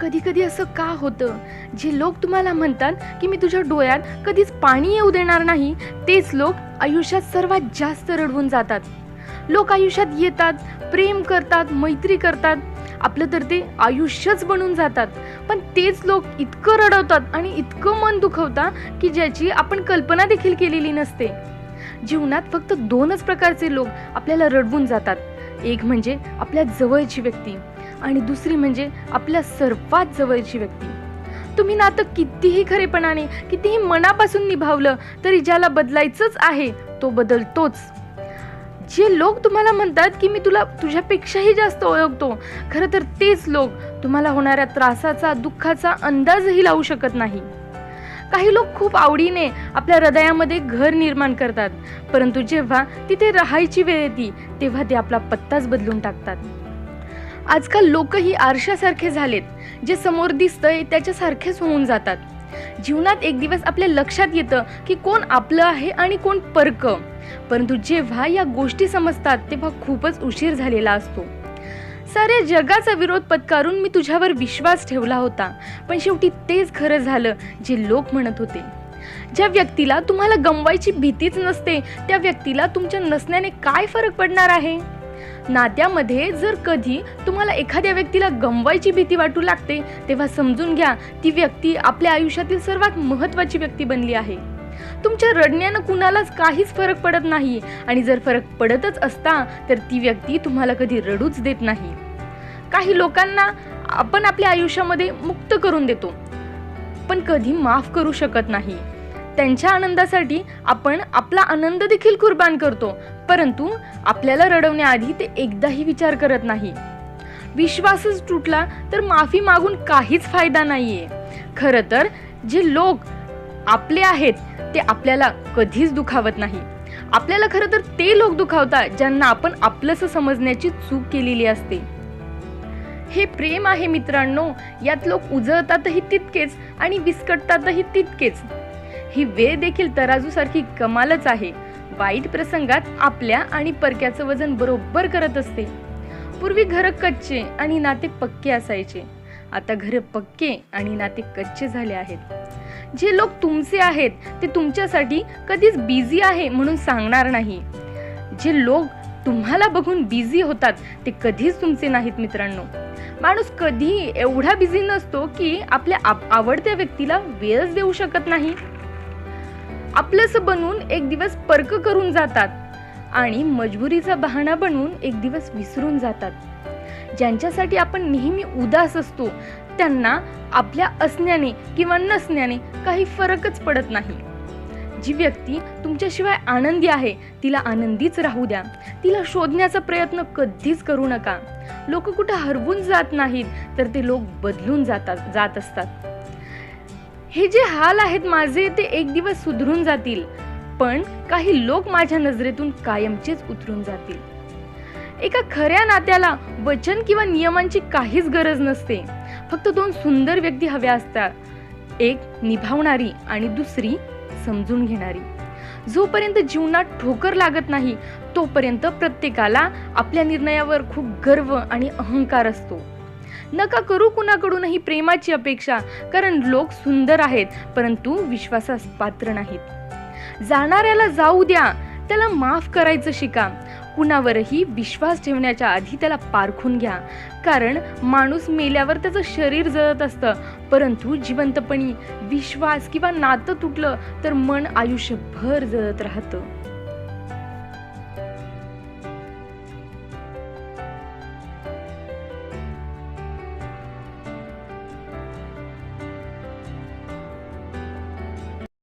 कधी कधी असं का होतं? जे लोक तुम्हाला म्हणतात की मी तुझ्या डोळ्यात कधीच पाणी येऊ देणार नाही तेच लोक आयुष्यात सर्वात जास्त रडवून जातात. लोक आयुष्यात येतात प्रेम करतात मैत्री करतात. आपलं तर ते आयुष्यच बनून जातात. पण तेच लोक इतकं रडवतात आणि इतकं मन दुखवतात की ज्याची आपण कल्पना देखील केलेली नसते. जीवनात फक्त दोनच प्रकारचे लोक आपल्याला रडवून जातात. एक म्हणजे आपल्या जवळची व्यक्ती. आणि दुसरी म्हणजे आपल्या सर्वात जवळची व्यक्ती. तुम्ही नातं कितीही खरेपणाने कितीही मनापासून निभावलं तरी ज्याला बदलायचंच आहे तो बदलतोच. जे लोक तुम्हाला म्हणतात की मी तुला तुझ्यापेक्षाही जास्त ओळखतो खरं तर तेच लोक तुम्हाला होणाऱ्या त्रासाचा दुःखाचा अंदाजही लावू शकत नाही. काही लोक खूप आवडीने आपल्या हृदयामध्ये घर निर्माण करतात परंतु जेव्हा तिथे राहायची वेळ येते तेव्हा ते आपला पत्ताच बदलून टाकतात. आजकाल लोकही आरशासारखे झालेत जे समोर दिसतंय त्याच्यासारखेच होऊन जातात. जीवनात एक दिवस आपल्या लक्षात येतं की कोण आपलं आहे आणि कोण परक. परंतु जेव्हा या गोष्टी समजतात तेव्हा खूपच उशीर झालेला असतो. साऱ्या जगाचा विरोध पत्कारून मी तुझ्यावर विश्वास ठेवला होता पण शेवटी तेच खरं झालं जे लोक म्हणत होते. ज्या व्यक्तीला तुम्हाला गमवायची भीतीच नसते त्या व्यक्तीला तुमच्या नसण्याने काय फरक पडणार आहे? नात्यामध्ये जर कधी तुम्हाला एखाद्या व्यक्तीला गमवायची भीती वाटू लागते तेव्हा समजून घ्या ती व्यक्ती आपल्या आयुष्यातील सर्वात महत्त्वाची व्यक्ती बनली आहे. तुमच्या रडण्यानं कुणालाच काहीच फरक पडत नाही आणि जर फरक पडतच असता तर ती व्यक्ती तुम्हाला कधी रडूच देत नाही. काही लोकांना आपण आपल्या आयुष्यामध्ये मुक्त करून देतो पण कधी माफ करू शकत नाही. त्यांच्या आनंदासाठी आपण आपला आनंद देखील कुर्बान करतो. परंतु आपल्याला रडवण्याआधी ते एकदाही विचार करत नाही. विश्वासच तुटला तर माफी मागून काहीच फायदा नाहीये. खरं तर जे लोक आपले आहेत ते आपल्याला कधीच दुखावत नाही. आपल्याला खरं तर ते लोक दुखावतात ज्यांना आपण आपलंसं समजण्याची चूक केलेली असते. हे प्रेम आहे मित्रांनो यात लोक उजळतातही तितकेच आणि विस्कटतातही तितकेच. ही वेळ देखील तराजूसारखी कमालच आहे. वाईट प्रसंगात आपल्या आणि परक्याचं वजन बरोबर करत असते. पूर्वी घरं कच्चे आणि नाते पक्के असायचे. आता घरं पक्के आणि नाते कच्चे झाले आहेत. जे लोक तुमचे आहेत ते तुमच्यासाठी कधीच बिझी आहे म्हणून सांगणार नाही. जे लोक तुम्हाला बघून बिझी होतात ते कधीच तुमचे नाहीत मित्रांनो. माणूस कधी एवढा बिझी नसतो की आपल्या आप- आवडत्या व्यक्तीला वेळच देऊ शकत नाही. आपलंसं बनवून एक दिवस पर्क करून जातात आणि मजबुरीचा बहाणा बनवून एक दिवस विसरून जातात. ज्यांच्यासाठी आपण नेहमी उदास असतो त्यांना आपल्या असण्याने किंवा नसण्याने काही फरकच पडत नाही. जी व्यक्ती तुमच्याशिवाय आनंदी आहे तिला आनंदीच राहू द्या. तिला शोधण्याचा प्रयत्न कधीच करू नका. लोक कुठं हरवून जात नाहीत तर ते लोक बदलून जातात जात असतात. हे जे हाल आहेत माझे ते एक दिवस सुधरून जातील. पण काही लोक माझ्या नजरेतून कायमचेच उतरून जातील. एका खऱ्या नात्याला वचन किंवा नियमांची काहीच गरज नसते. फक्त दोन सुंदर व्यक्ती हव्या असतात. एक निभावणारी आणि दुसरी समजून घेणारी. जोपर्यंत जीवनात ठोकर लागत नाही तोपर्यंत प्रत्येकाला आपल्या निर्णयावर खूप गर्व आणि अहंकार असतो. नका करू कुणाकडूनही प्रेमाची अपेक्षा कारण लोक सुंदर आहेत परंतु विश्वासास पात्र नाहीत. जाणाऱ्याला जाऊ द्या त्याला माफ करायचं शिका. कुणावरही विश्वास ठेवण्याच्या आधी त्याला पारखून घ्या. कारण माणूस मेल्यावर त्याचं शरीर जळत असतं परंतु जिवंतपणी विश्वास किंवा नातं तुटलं तर मन आयुष्यभर जळत राहतं.